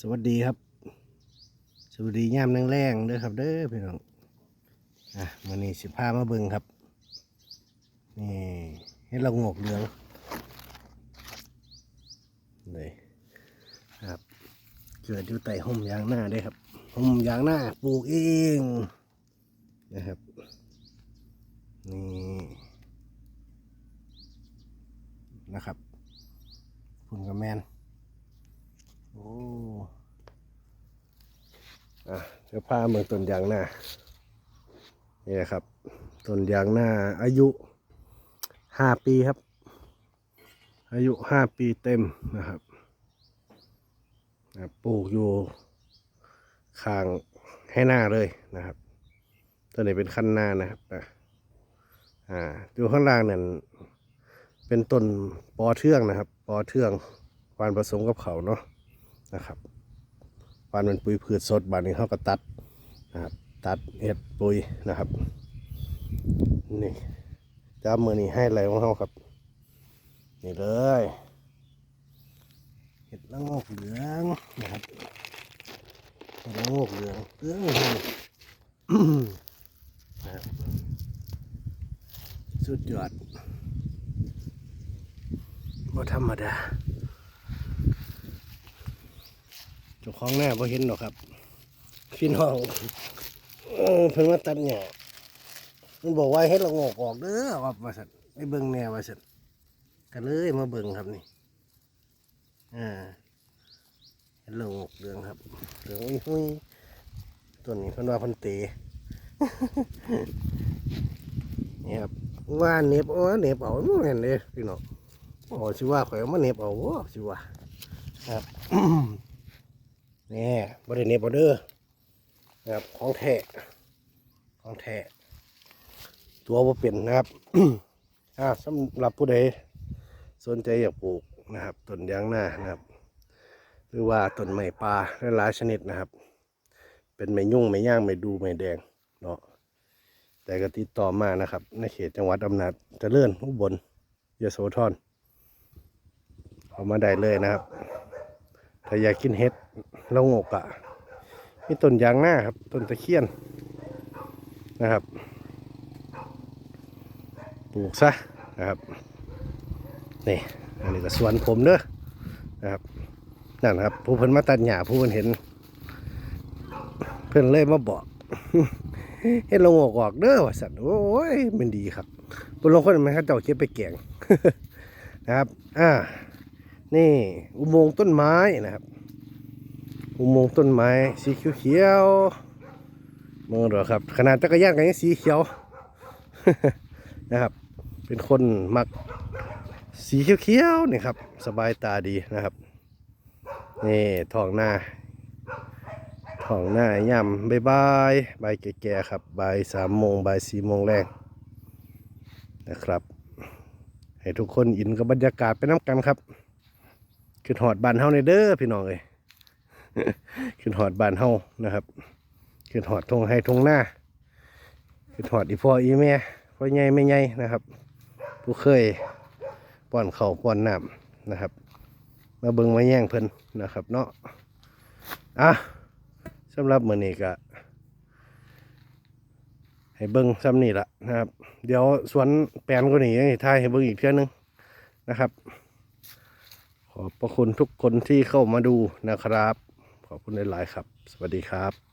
สวัสดีครับ สวัสดียามแรงๆเด้อครับ เด้อพี่น้องอะวันนี้สิพามาเบิ่งครับ นี่เห็ดละโงกเหลืองเลยครับ เกิดอยู่ใต้ห่มยางหน้าได้ครับห่มยางหน้าปลูกเองนะครับนี่นะครับคุณกระแมนโอ้ อะเดี๋ยวพาเมืองต้นยางหน้านี่นะครับต้นยางหน้าอายุห้าปีครับ อายุห้าปีเต็มนะครับปลูกอยู่ข้างให้หน้าเลยนะครับต้นนี้เป็นขั้นหน้านะครับอ่าอยู่ข้างล่างเนี่ยเป็นต้นปอเทืองนะครับ ปอเทืองควานผสมกับเขาเนาะนะครับ วานเป็นปุ๋ยพืชสดบานนี้เขาก็ตัดนะครับตัดเห็ดปุ๋ยนะครับนี่จ้ามือนี้ให้อะไรของเขาครับ นี่เลยเห็ดละโงกเหลืองนะครับเห็ดละโงกเหลืองเหลืองนะครับสุดยอดบ่ธรรมดาเจ้าของหน้าบ่เห็นหรอกครับพี่น้องเพิ่งมาตัดหญ้ามันบอกว่าให้เรางอกออกเด้อว่าว่าสันไปเบิ่งแนวว่าสันกันเลยมาเบิ่งครับนี่อ่าเห็นเรางอกเรืองครับเรืองอุ้ยหุ้ยตัวนี้พิ่นว่าพันเตนี่ครับว่าเน็บโอ้เน็บเอาไม่เห็นเลยพี่น้องโอ้สิว่าข่อยมาเน็บเอาโอ้สิว่าครับ นี่บริเนบอเดอร์นะครับของแท้ของแท้ตัวบ่เป็นนะครับอ่าสำหรับผู้ใดสนใจอยากปลูกนะครับต้นยางหน้านะครับ หรือว่าต้นไม้ป่าหลายชนิดนะครับ เป็นไม้ยุ่งไม้ย่างไม้ดูไม้แดงเนาะแต่ก็ติดต่อมานะครับ ในเขตจังหวัดอำนาจเจริญอุบลยโสธรเอามาได้เลยนะครับ ถ้าอยากกินเห็ดละโงกอะมีต้นยางหน้าครับต้นตะเคียนนะครับปลูกซะนะครับนี่อันนี้ก็สวนผมเด้อนะครับนั่นครับ ผู้เพิ่นมาตัดหญ้าผู้เพิ่นเห็น เพิ่นเลยมาบอกเห็ดละโงกออกเด้อว่าสัตว์โอ้ยมันดีครับบุญลงคนมันเขาเจ้าเก็บไปแกงนะครับ อ่า นี่อุโมงค์ต้นไม้นะครับ อุโมงค์ต้นไม้สีเขียวๆมองดูครับ ขนาดจักรยานก็ยังสีเขียวนะครับ เป็นคนมักสีเขียวๆนี่ครับ สบายตาดีนะครับนี่ท้องหน้าท้องหน้าย่ำบายบายบายแก่ๆครับบายสามโมงบายสี่โมงแรงนะครับ ให้ทุกคนอินกับบรรยากาศไปน้ำกันครับ ขึ้นหอดบานเฮาในเด้อพี่น้องเอ้ยขึ้นหอดบานเฮานะครับขึ้นหอดทงให้ทงหน้าขึ้นหอดอีพ่ออีแม่พ่อใหญ่แม่ใหญ่นะครับ ผู้เคยป้อนเข่าป้อนน้ำนะครับ มาเบิงมาแย่งเพิ่นนะครับ เนาะอะสำหรับมื้อนี้ก็ให้เบิ่งซ้ำนี่ละนะครับ เดี๋ยวสวนแปลนก็หนี่ยังสิถ่ายให้เบิ่งอีกเทื่อนึงนะครับ ขอบพระคุณทุกคนที่เข้ามาดูนะครับ ขอบคุณหลาย ๆ ครับ สวัสดีครับ